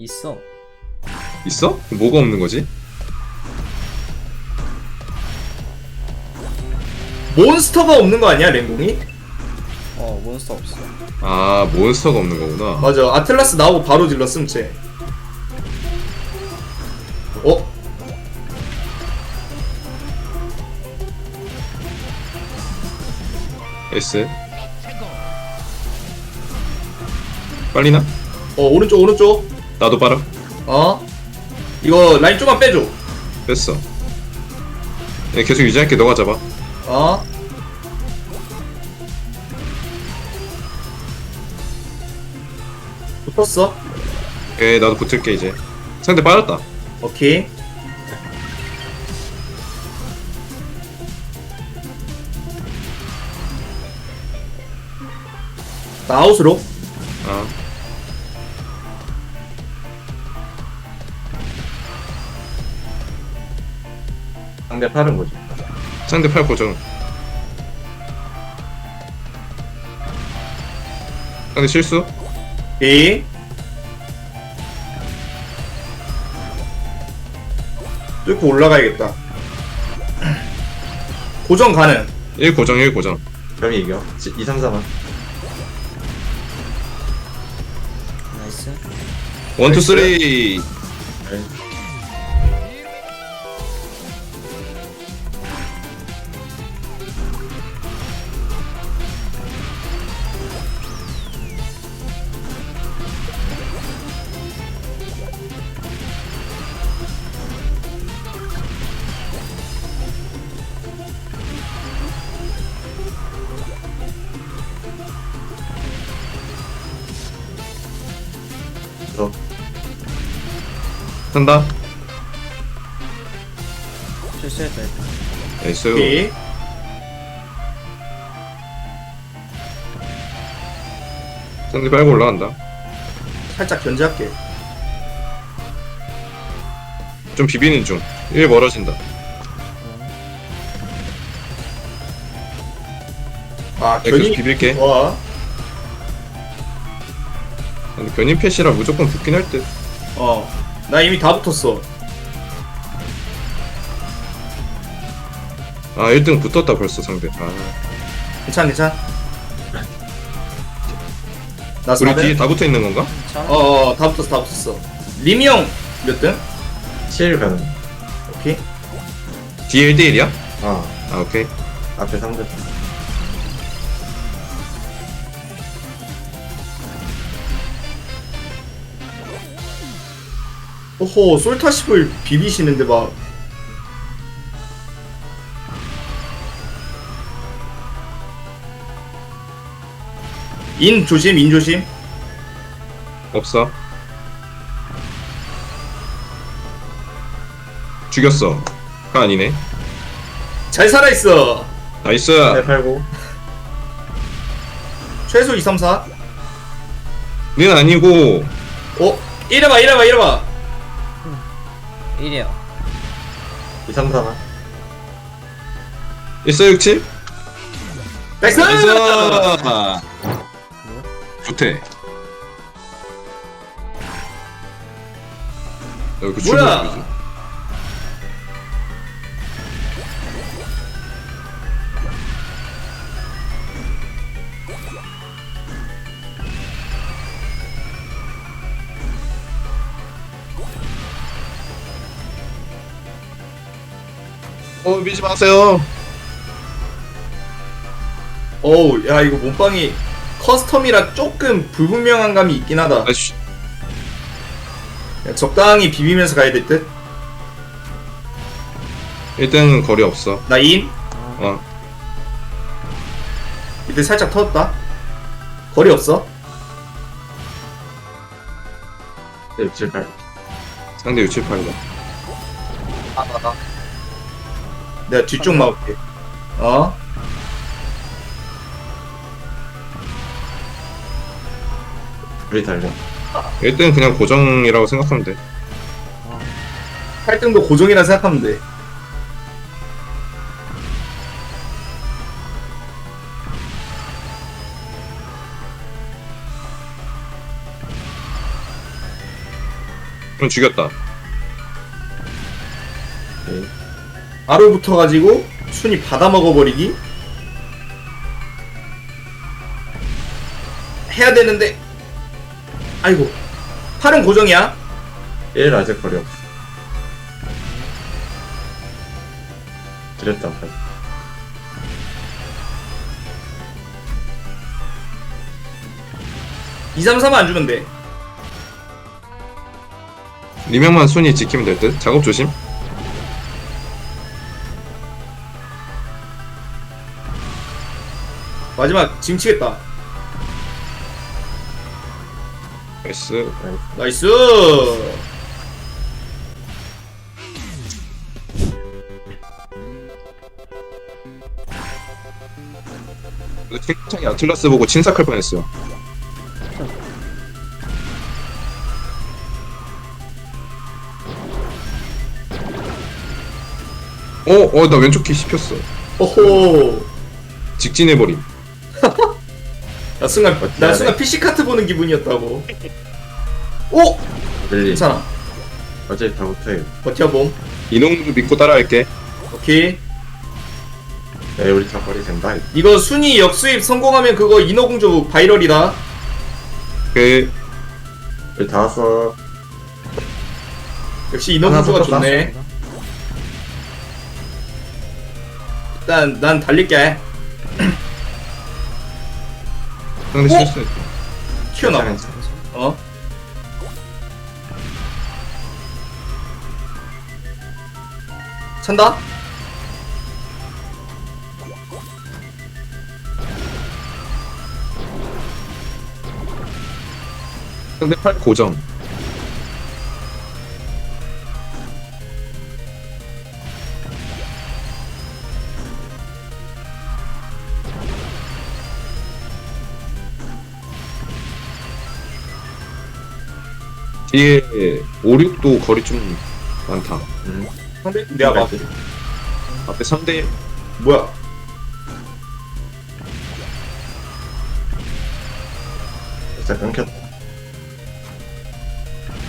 있어. 있어? 뭐가 없는 거지? 몬스터가 없는 거 아니야 랭공이? 어 몬스터 없어. 아 몬스터가 없는 거구나 맞아 아틀라스 나오고 바로 질렀음 쟤 어? S 빨리나? 어 오른쪽 오른쪽 나도 빨아. 어? 이거 라인 좀만 빼줘. 뺐어. 예, 계속 유지할게. 너가 잡아. 어? 붙었어? 오케이 나도 붙을게 이제. 상대 빠졌다. 오케이. 나 아웃으로? 아 상대 팔은 거지. 상대 팔 고정 상대 실수? 오케이 뚫고 올라가야겠다 고정 가능 1 고정 1 고정 그럼 이겨. 2, 3, 4만. 나이스. 1 2 3 한다. 실수했다. 일단. 나이스 오케이. 상대 빨고 올라간다. 살짝 견제할게. 좀 비비는 중1 멀어진다. 아 네, 계속 견이 비빌게. 좋아 근데 견인 패시라 무조건 붙긴 할듯. 어 나 이미 다 붙었어 아 1등 붙었다 벌써 상대 아 괜찮 괜찮 나 우리 4등 뒤에 다 붙어있는 건가? 괜찮아? 어어 다 붙었어 다 붙었어 리미 형 몇 등? 7 가는. 오케이 뒤에 1대1이야? 아, 아 오케이 앞에 상대. 오호 솔타십을 비비시는데 막. 인 조심 인 조심. 없어. 죽였어. 가 아니네. 잘 살아있어. 나이스. 상대 팔고. 최소 2, 3, 4는 아니고. 어? 이래봐 이래봐 이래봐 1이야. 2, 3, 4만. 1467? 나이스! 나이스 좋대 여기 그 뭐야? 출구 어 미지 마세요. 어우 야 이거 몸빵이 커스텀이라 조금 불분명한 감이 있긴 하다. 아씨. 그냥 적당히 비비면서 가야 될 듯. 1등 거리 없어. 나 인? 어. 이때 살짝 터졌다. 거리 없어? 네, 6, 7, 8. 상대 678이다 내가 뒤쪽 막을게 어? 우리 달려. 1등 그냥 고정이라고 생각하면 돼 8등도 고정이라 생각하면 돼 그럼 죽였다. 아로 붙어가지고 순이 받아 먹어버리기 해야 되는데 아이고 팔은 고정이야 1 아직 거리 없어. 드렸다. 2, 3, 3안 주면 돼 리명만 순위 지키면 될 듯. 작업 조심. 마지막 지금 치겠다 나이스. 나이스 책장이 아틀라스 보고 친삭할 뻔했어. 어, 어, 나 왼쪽 키 씹혔어. 호호 직진해버림. 나 순간 나 어찌해야 순간 돼? PC 카트 보는 기분이었다고 오 릴리. 괜찮아 어차피 다 못해. 버텨봄 이놈도 믿고 따라할게. 오케이 야, 우리 다 거리 된다. 이거 순위 역수입 성공하면 그거 인어공주 바이럴이다 그, 우리 다 왔어. 역시 인어공주가 좋네 일단 난 달릴게 상대 어? 실수했다. 튀어나와 괜찮아, 괜찮아. 어? 찬다? 상대 팔 고정. 뒤에 5, 6도 거리 좀 많다. 음. 상대? 내가 봐 앞에 3대 뭐야 진짜 끊겼다.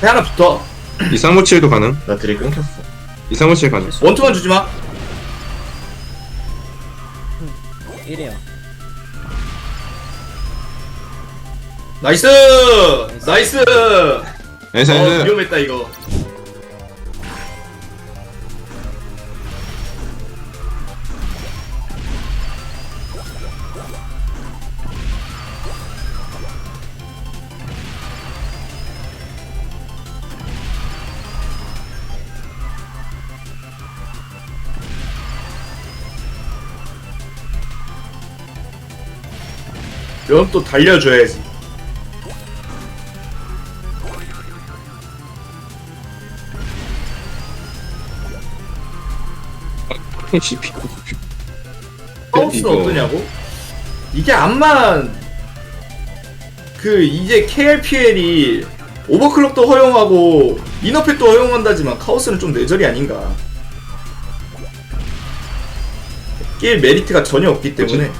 배 하나 붙어 237도 가능. 나 들이 끊겼어. 237 가능. 원투만 주지마 1이야. 나이스 나이스 나이스, 어 나이스. 위험했다 이거 면또 달려줘야지 CP. 하우스는 이거- 어떠냐고? 이게 암만 그 이제 KLPL이 오버클럭도 허용하고 이너펫도 허용한다지만 카오스는 좀 뇌절이 아닌가 낄 메리트가 전혀 없기 때문에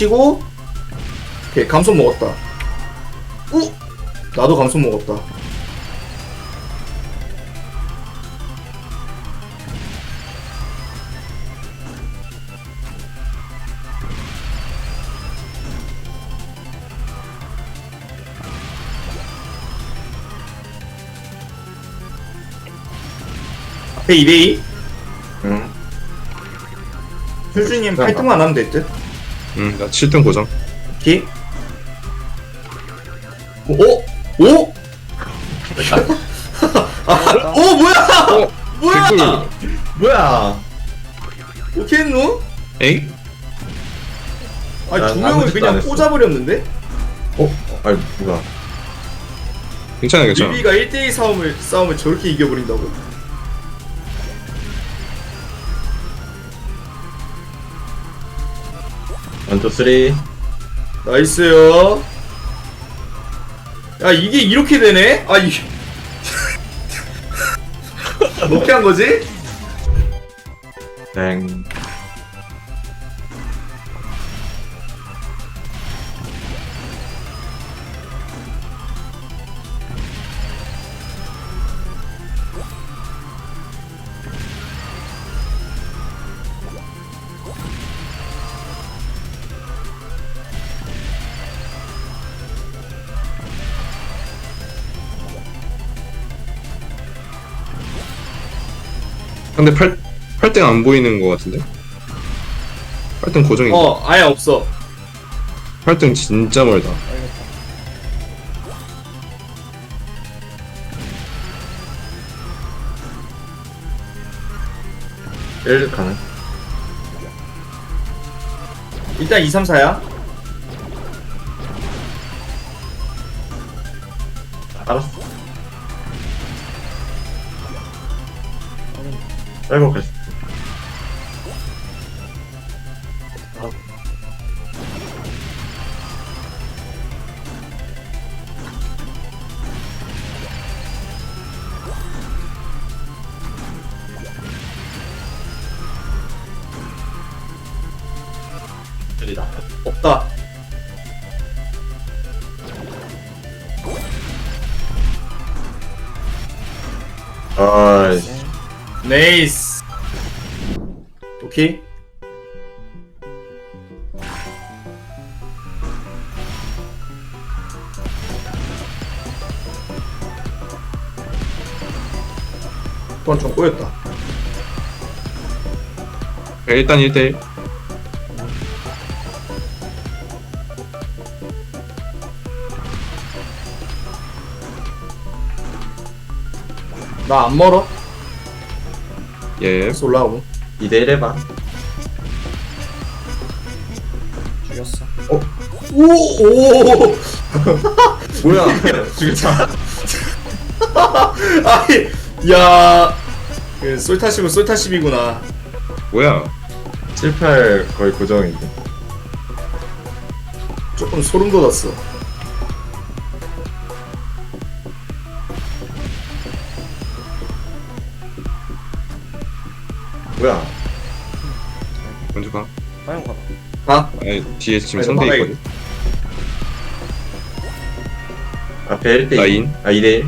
치고 오케이 감소 먹었다. 우! 나도 감소 먹었다. 앞에 2대2 응. 현준님 8등만 하면 될 듯 응, 나 7등 고정. 오케이. 오? 오? 아, 오 뭐야? 어, 뭐야? 개꿀. 뭐야? 어떻게 했노? 에이? 아니 난두 명을 그냥. 꽂아버렸는데? 어? 아니, 뭐야. 괜찮아, 괜찮아. 리비가 1대2 싸움을 싸움을 저렇게 이겨버린다고? 원, 투, 쓰리. 나이스요. 야 이게 이렇게 되네? 아 이게 어떻게 한 거지? 땡. 근데 8, 8등 안 보이는 것 같은데? 8등 고정인가? 어 아예 없어 8등 진짜 멀다. 일 가능. 일단 2, 3, 4야 알았어. 짧고 갔어. 들이다. 없다 네이스. 오케이. 좀 꼬였다. 네, 일단 1대1. 나 안 멀어 예. 계속 올라오고 2대1 해봐. 죽였어. 오오 뭐야? 죽였다. 아니 야 그, 솔타십은 솔타십이구나 뭐야? 7, 8 거의 고정인데. 조금 소름 돋았어 뭐야? 먼저 가. 빨리 가봐. 가 아니, 뒤에 지금 아니, 상대 막아야 있거든. 앞에 1대1. 라인. 아, 2대1.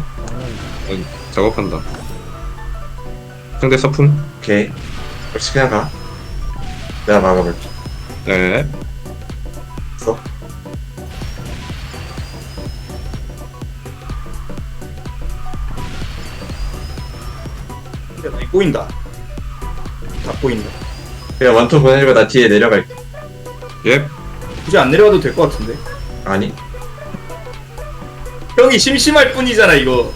나는 작업한다. 상대 서품. 오케이. 역시 그냥 가. 내가 막아볼게. 네. 써. 근데 많이 꼬인다 다 꼬인다 그냥 원투 보내고 나 뒤에 내려갈게. 예. 굳이 안 내려가도 될 것 같은데 아니? 형이 심심할 뿐이잖아 이거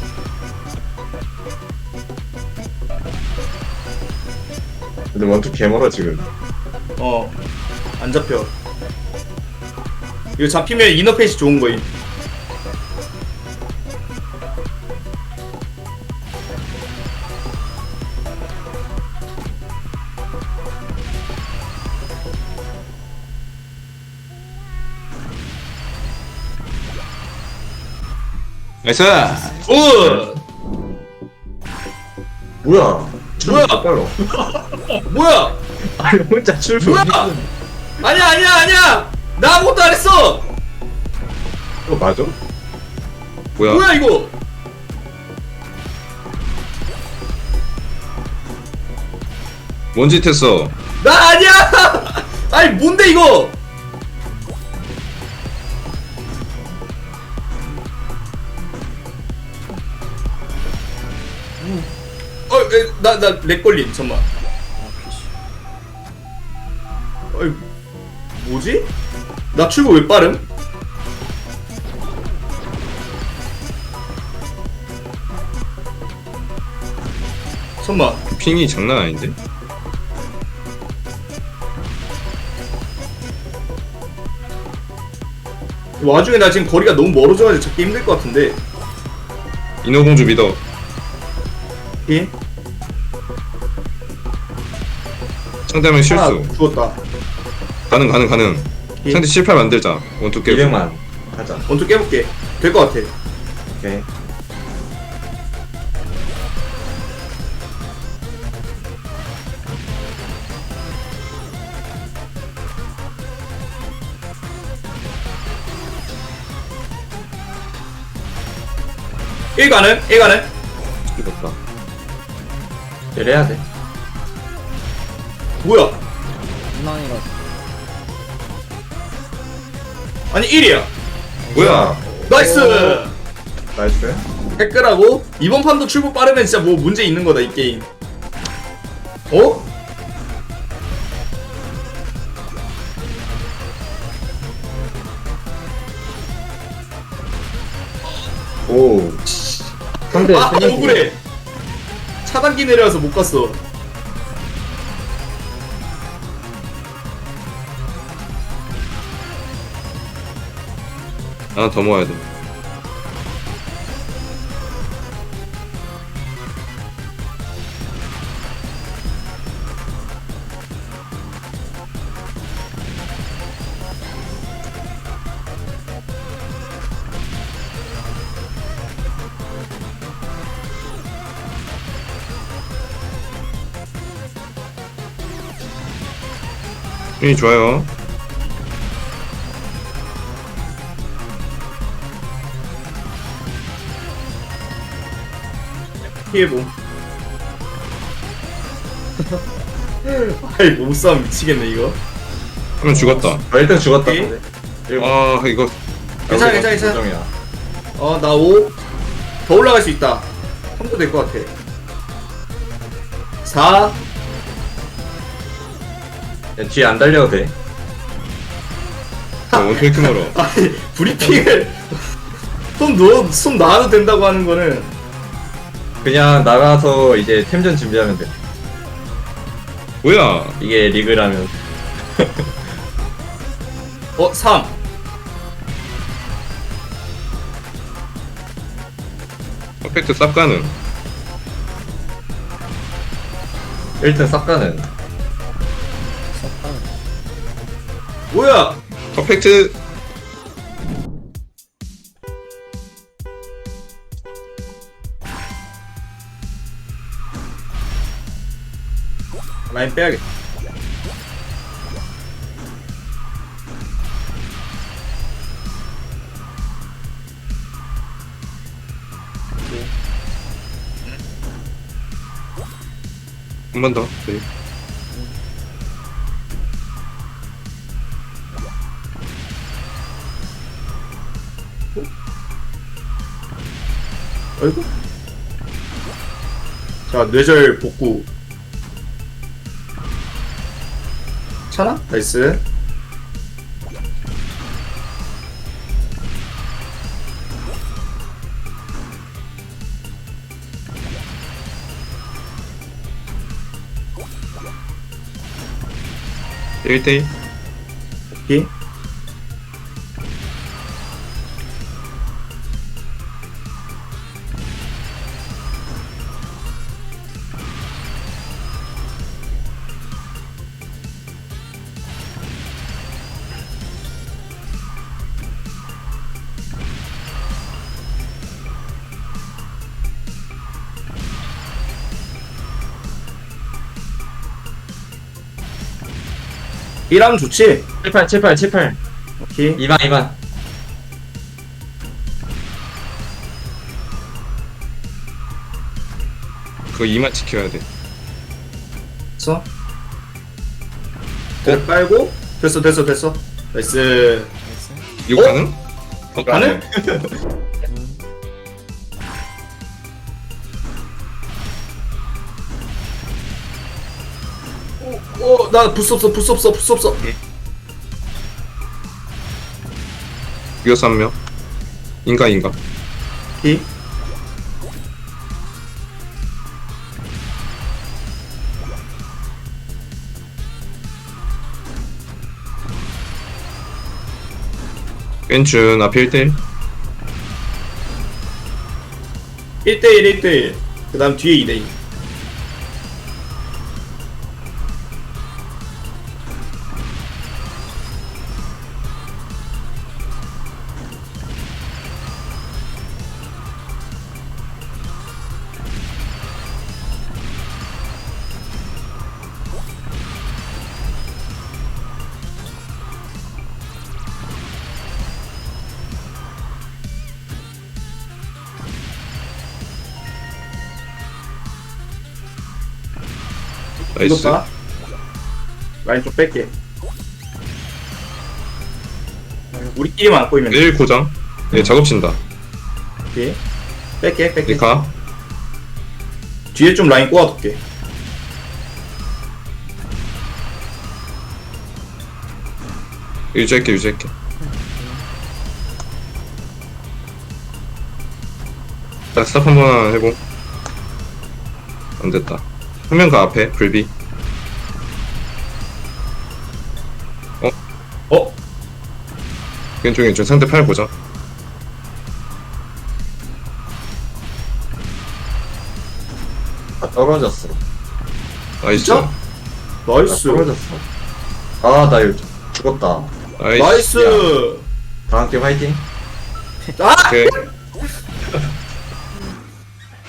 근데 원투 개멀어 지금. 어 안 잡혀 이거 잡히면 이너펫이 좋은 거임 나이스! 오 뭐야? 뭐야? 빨로. 뭐야 아니 혼자 출구. 뭐야 아니야 아니야 아니야 나 아무것도 안 했어 이거 맞아? 뭐야? 뭐야 이거 뭔짓 했어? 나 아니야 아니 뭔데 이거 나나렉 걸림 잠만 아. 어이 뭐지? 나 출구 왜 빠름? 잠만 핑이 장난 아닌데? 와중에 나 지금 거리가 너무 멀어져가지고 잡기 힘들 것 같은데 인어공주 믿어. 예? 상대면 실수. 죽었다. 가능 가능 가능. 예. 상대 실패 만들자. 원투 깨. 200만 하자. 원투 깨볼게. 될 것 같아. 오케이. 일가는 일가는 이겼다. 내려야 돼. 뭐야? 희망이라 아니 1이야. 뭐야? 나이스! 나이스. 댓글하고? 이번 판도 출구 빠르면 진짜 뭐 문제 있는 거다 이 게임. 어? 오. 상대 아. 억울해. 차단기 내려와서 못 갔어 하나 더 모아야 돼. 이 좋아요. 피해봄 아이 몸싸움 미치겠네 이거 한명 죽었다. 아 1등 죽었다 오케이. 아 이거 괜찮아 괜찮아 괜찮아 고정이야. 어나 5. 더 올라갈 수 있다 3도 될 것 같아 4 야, 뒤에 안 달려도 돼 어, 어떻게 이렇게 멀어? 아니 브리핑을 손 넣어 손 놔도 된다고 하는 거는 그냥 나가서 이제 템전 준비하면 돼 뭐야? 이게 리그라면 어 3. 퍼펙트 쌉 가는. 1등 싹 가는 섞어요. 뭐야 퍼펙트 라인 빼야겠다 한 번 더. 네. 아이고 자 뇌절 복구 차나? 나이스. 일대일. 오케이 이라면 좋지 78 78 78 오케이 2만 2만 그거 이만 지켜야 돼. 됐어 어? 빨고 됐어 됐어 됐어 나이스 나이스. 이거 어? 가능? 어, 가능? 나 부스 없어 부스 없어 부스 없어. 이겼어 한 명. 인가 인가. 오케이? 벤춘 앞에 1대1 1대1 1대1 그 다음 뒤에 2대2 나이스 이겼다. 라인 좀 뺄게. 우리끼리만 안 보이면 돼. 1 고정 예 작업친다 오케이. 뺄게, 뺄게. 리카 뒤에 좀 라인 꼬아둘게. 유지할게 유지할게 자 스탑 한번 해보 안 됐다 한명가 앞에 불비 어? 왼쪽 왼쪽 상대 팔 고정 아, 떨어졌어. 나이스 진짜? 나 나이스. 떨어졌어. 아, 나 이거 죽었다. 나이스 나이스. 다음 게임 화이팅. 아! 오케이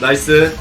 나이스.